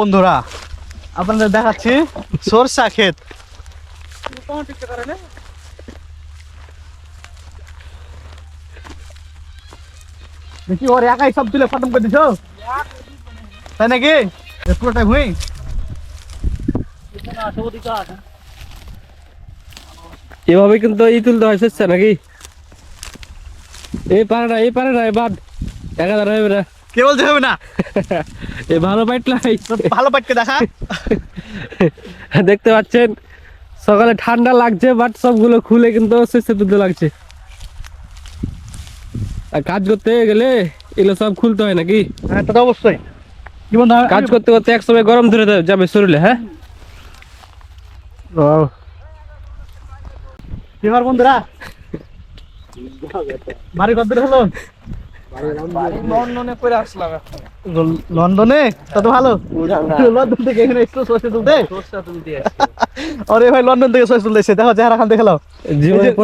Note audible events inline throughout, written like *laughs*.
বন্ধুরা, আপনাদের দেখাচ্ছি সরষা ক্ষেত। দেখি, ওর একাই সব তুলে খতম করে দিছ? তাই নাকি? পুরোটাই ভুই? এভাবে কিন্তু ই তুলতে হয় সচ্ছে নাকি? এই পারে না এই পারে না এই বাদ। এক হাজার হবে না। কে বলতে হবে না? এ ভালো পাইটলাই তো ভালো পাটকে দেখা। দেখতে পাচ্ছেন সকালে ঠান্ডা লাগছে বাট সবগুলো খুলে কিন্তু শস্য তুলতে লাগছে। আর কাজ করতে গেলে এগুলো সব খুলতে হয় নাকি? হ্যাঁ তো অবশ্যই। কাজ করতে করতে এক সময় গরম ধরে যাবে শরীরে হ্যাঁ? কি বন্ধুরা? *laughs* বাড়ি কত হলো? লন্ডনে করে আসলাম এখন। লন্ডনে? তত ভালো। লন্ডন থেকে এখানে সরষে তুলতে। আরে ভাই লন্ডন থেকে সরষে তুলতে এসে। দেখো চেহারা খান দেখে নাও। জীবনে এই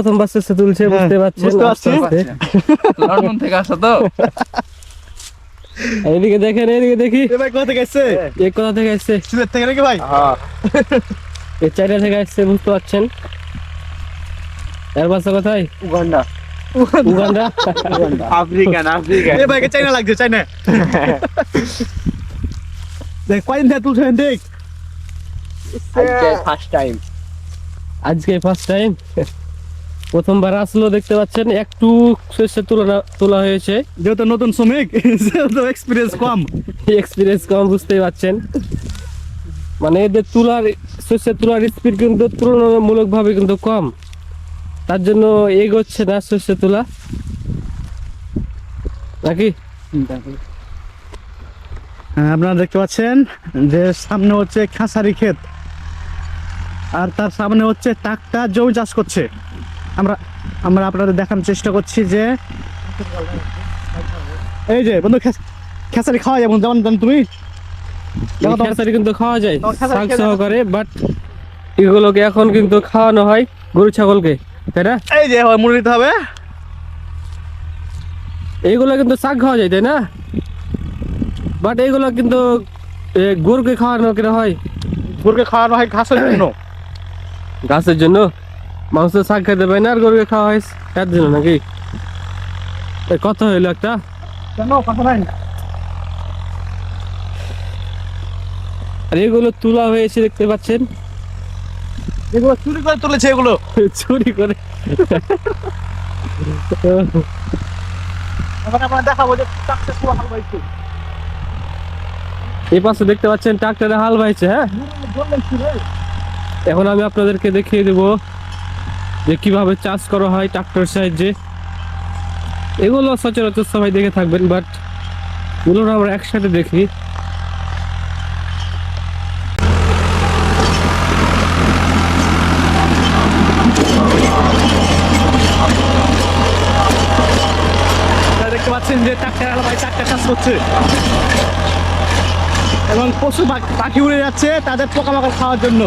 তুলছে হ্যাঁ, বুঝতে পারছেন বুঝতে। লন্ডন থেকে আসা তো। এদিকে দেখেন এদিকে দেখি। ভাই কোথা থেকে এসছে এ কোথা থেকে আসছে? সিলেট থেকে নাকি ভাই? এ চাইনা থেকে আসছে বুঝতে পারছেন। এর বাসা কোথায়? উগান্ডা। উগান্ডা? African African. এ ভাই কে চাইনা লাগছে চাইনা দেখ কয়দিন থেকে তুলছেন দেখ। ফার্স্ট টাইম আজকে ফার্স্ট টাইম প্রথমবার আসলো দেখতে পাচ্ছেন একটু শস্য তুলনা তোলা হয়েছে। যেহেতু নতুন শ্রমিক যেহেতু এক্সপিরিয়েন্স কম। এক্সপিরিয়েন্স কম বুঝতেই পারছেন মানে এদের তুলার শস্য তোলার স্পিড কিন্তু তুলনামূলক ভাবে কিন্তু কম। তার জন্য এগোচ্ছে না শস্য তোলা। নাকি? হ্যাঁ, আপনারা দেখতে পাচ্ছেন যে সামনে হচ্ছে খাসারি ক্ষেত। আর তার সামনে হচ্ছে ট্রাক্টর জমি চাষ করছে। আমরা আমরা আপনাদের দেখানোর চেষ্টা করছি যে এই যে বন্ধু খেস- খেসারি খাওয়া যায় বন্ধু যেমন যেমন তুমি। খেসারি কিন্তু খাওয়া যায় শাক সহকারে বাট এগুলোকে এখন কিন্তু খাওয়ানো হয় গরু ছাগলকে। তাই না? এই যে হয় মুড়ে দিতে হবে। এইগুলো কিন্তু শাক খাওয়া যায় তাই না? বাট এইগুলো কিন্তু গরুকে খাওয়ানো কেন হয়? গরুকে খাওয়ানো হয় ঘাসের জন্য। গাছের জন্য? মাংস শাক খেতে পায় না আর গরুকে খাওয়া হয় তার জন্য নাকি? কত হইল একটা? কেন কথা নাই? আর এগুলো তোলা হয়েছে দেখতে পাচ্ছেন। এগুলো চুরি করে তুলেছে এগুলো। *laughs* চুরি করে। এখন আমরা দেখাবো যে ট্রাক্টর হাল বাইছে এই পাশে দেখতে পাচ্ছেন ট্রাক্টরে হাল বাইছে হ্যাঁ? এখন আমি আপনাদেরকে দেখিয়ে দেব যে কীভাবে চাষ করা হয় ট্রাক্টর সাহায্যে। এগুলো সচরাচর সবাই দেখে থাকবেন বাট এগুলো আমরা একসাথে দেখি। পাচ্ছেন যে হাল ভাই চারটা কাজ করছে। এবং পশু পাখি উড়ে যাচ্ছে তাদের পোকামাকড় খাওয়ার জন্য।